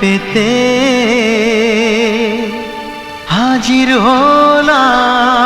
পেতে হাজির হলাম।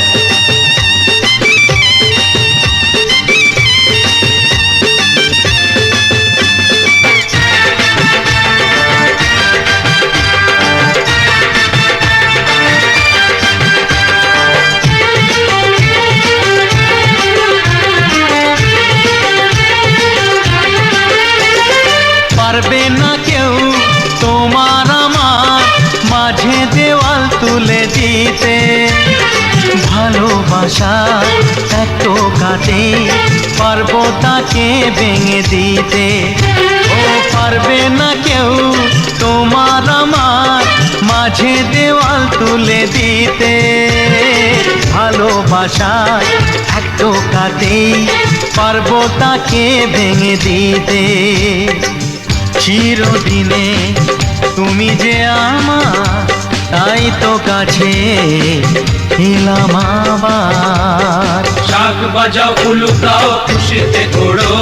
পারবে না কেউ। তোমার আমার মাঝে দেওয়াল তুলে দিতে। ভালোবাসা এত কাটে, পারব তাকে ভেঙে দিতে। ও পারবে না কেউ তোমার আমার মাঝে দেওয়াল তুলে দিতে। ভালোবাসা এত কাটে, পারব তাকে ভেঙে দিতে। চিরদিনে তুমি যে আমার তাই তো কাছে এলাম আবার। শাক বাজাও উলুকাও খুশিতে ঘোড়ো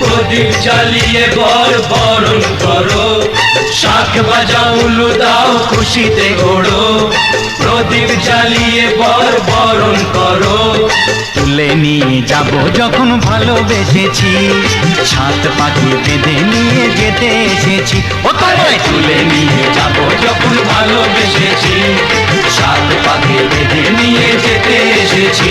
প্রদীপ জ্বালিয়ে বর বরণ করো। শাক বাজাও উলু দাও খুশিতে ঘোড়ো প্রদীপ জ্বালিয়ে বর বরণ করো। তুলে নিয়ে যাব যখন ভালোবেসেছি সাত পাখি বেঁধে নিয়ে যেতে এসেছি। ও তোমায় তুলে নিয়ে যাব যখন ভালোবেসেছি? সাত পাখি বেঁধে নিয়ে যেতে এসেছি।